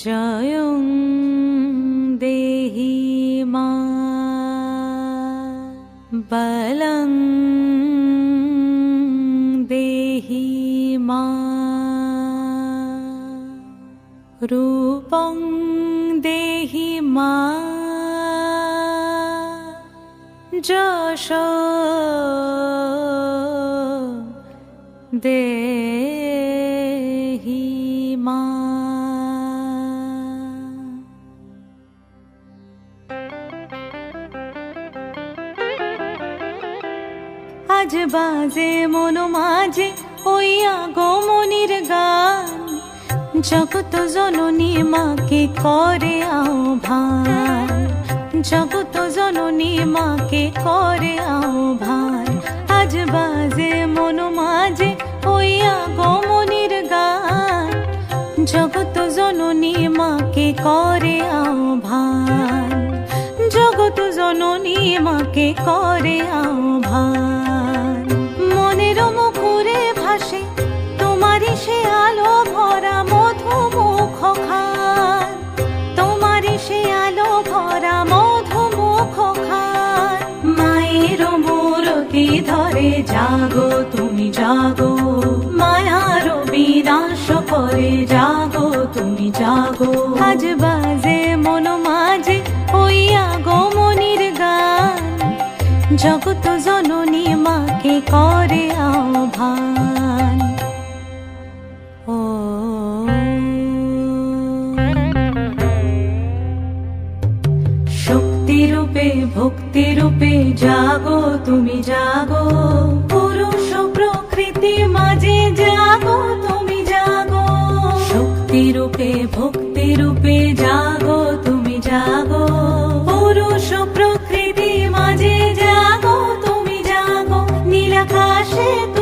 जयं देहि मा बलं देहि मा रूपं देहि मा जश देहि मा। আজ বাজে, মন মাঝে ওই আগমনির গান। জগত জননী মাকে করে আহ্বান। জগত জননী মাকে করে আহ্বান। আজ বাজে, মন মাঝে ওই আগমনির গান। জগত জননী মাকে করে আহ্বান। জগত জননী মাকে করে আহ্বান। ধরে জাগো, তুমি জাগো। মায়ার বিনাশ করে জাগো, তুমি জাগো। আজ বাজে মন মাঝে হইয়া গো মনির গান। জগত জননী মাকে করে আহ্বান। ভক্তি রূপে জাগো তুমি জাগো। পুরুষ প্রকৃতি মাঝে জাগো তুমি জাগো। নীলাকাশে তুমি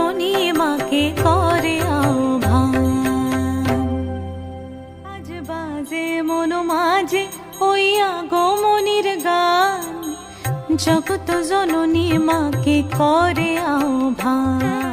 জগত জননী মাকে করে আহ্বান।